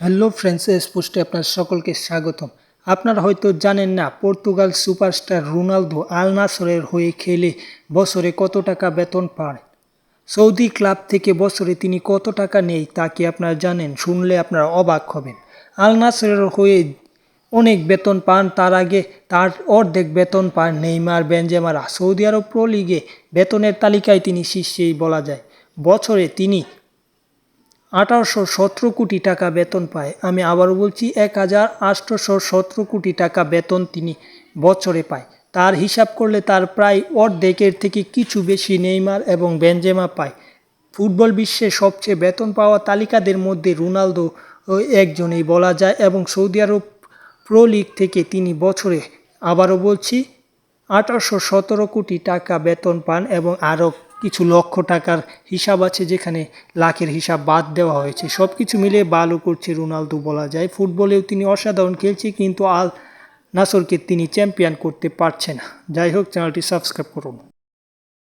Hello friends S পোস্টে আপনার সকলকে স্বাগতম। আপনারা হয়তো জানেন না, পর্তুগাল সুপারস্টার রোনালদো আল নাসরের হয়ে খেলে বছরে কত টাকা বেতন পায়? সৌদি ক্লাব থেকে বছরে তিনি কত টাকা নেই তা কি আপনারা জানেন? শুনলে আপনারা অবাক হবেন। আল নাসরের হয়ে অনেক বেতন পান, তার আগে তার অর্ধেক বেতন পান নেইমার বেঞ্জেমারা সৌদি আরব প্রো লিগে বেতনের তালিকায় তিনি শীর্ষেই বলা যায়। বছরে তিনি আঠারোশো সতেরো কোটি টাকা বেতন পায়। আমি আবারও বলছি এক হাজার আটশোশো সতেরো কোটি টাকা বেতন তিনি বছরে পায়। তার হিসাব করলে তার প্রায় অর্ধেকের থেকে কিছু বেশি নেইমার এবং বেনজেমা পায়। ফুটবল বিশ্বে সবচেয়ে বেতন পাওয়া তালিকাদের মধ্যে রোনালদো একজনেই বলা যায় এবং সৌদি আরব প্রো লিগ থেকে তিনি বছরে, আবারও বলছি, আঠারোশো সতেরো কোটি টাকা বেতন পান এবং আরও কিছু লক্ষ টাকার হিসাব আছে যেখানে লাখের হিসাব বাদ দেওয়া হয়েছে। সব কিছু মিলে ভালো করছে রোনালদো বলা যায়। ফুটবলেও তিনি অসাধারণ খেলছে, কিন্তু আল নাসরকে তিনি চ্যাম্পিয়ন করতে পারছে না। যাই হোক, চ্যানেলটি সাবস্ক্রাইব করুন।